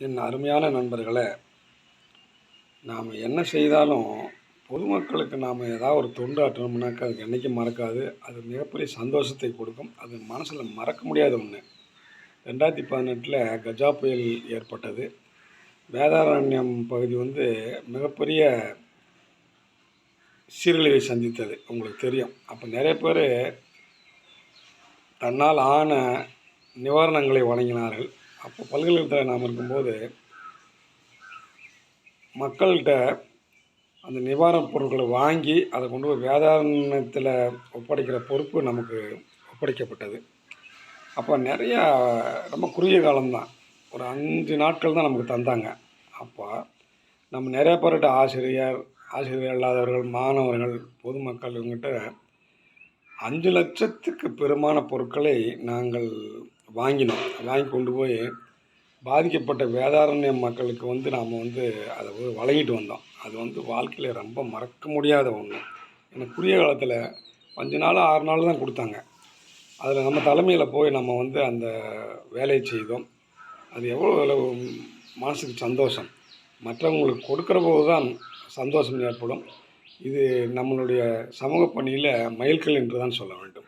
என் அருமையான நண்பர்களே நாம் என்ன செய்தாலும் பொதுமக்களுக்கு நாம் ஏதாவது ஒரு தொண்டு அது என்றைக்கும் மறக்காது. அது மிகப்பெரிய சந்தோஷத்தை கொடுக்கும். அது மனசில் மறக்க முடியாத ஒன்று ரெண்டாயிரத்தி பதினெட்டில் கஜா புயல் ஏற்பட்டது. வேதாரண்யம் பகுதி வந்து மிகப்பெரிய சீரழிவை சந்தித்தது. உங்களுக்கு தெரியும். அப்போ நிறைய பேர் தன்னால் ஆன நிவாரணங்களை வழங்கினார்கள். அப்போ பல்கலைக்கழகத்தில் நாம் இருக்கும்போது மக்கள்கிட்ட அந்த நிவாரணப் பொருட்களை வாங்கி அதை கொண்டு போய் வேதாரணத்தில் ஒப்படைக்கிற பொறுப்பு நமக்கு ஒப்படைக்கப்பட்டது. அப்போ நிறையா ரொம்ப குறுகிய காலம்தான். ஒரு அஞ்சு நாட்கள் தான் நமக்கு தந்தாங்க. அப்போ நம்ம நிறைய பேர்கிட்ட ஆசிரியர் ஆசிரியர் இல்லாதவர்கள் மாணவர்கள் பொதுமக்கள் இவங்ககிட்ட அஞ்சு லட்சத்துக்கு பெருமான பொருட்களை நாங்கள் வாங்கினோம். வாங்கி கொண்டு போய் பாதிக்கப்பட்ட வேதாரண்ய மக்களுக்கு வந்து நாம் வந்து அதை வழங்கிட்டு வந்தோம். அது வந்து வாழ்க்கையில் ரொம்ப மறக்க முடியாத ஒன்று எனக்கு குறுகிய காலத்தில் அஞ்சு நாள் ஆறு நாள் தான் கொடுத்தாங்க. அதில் நம்ம தலைமையில் போய் நம்ம வந்து அந்த வேலையை செய்தோம். அது எவ்வளோ மனசுக்கு சந்தோஷம். மற்றவங்களுக்கு கொடுக்குற போது தான் சந்தோஷம் ஏற்படும். இது நம்மளுடைய சமூக பணியில் மைல்கல் என்று தான் சொல்ல வேண்டும்.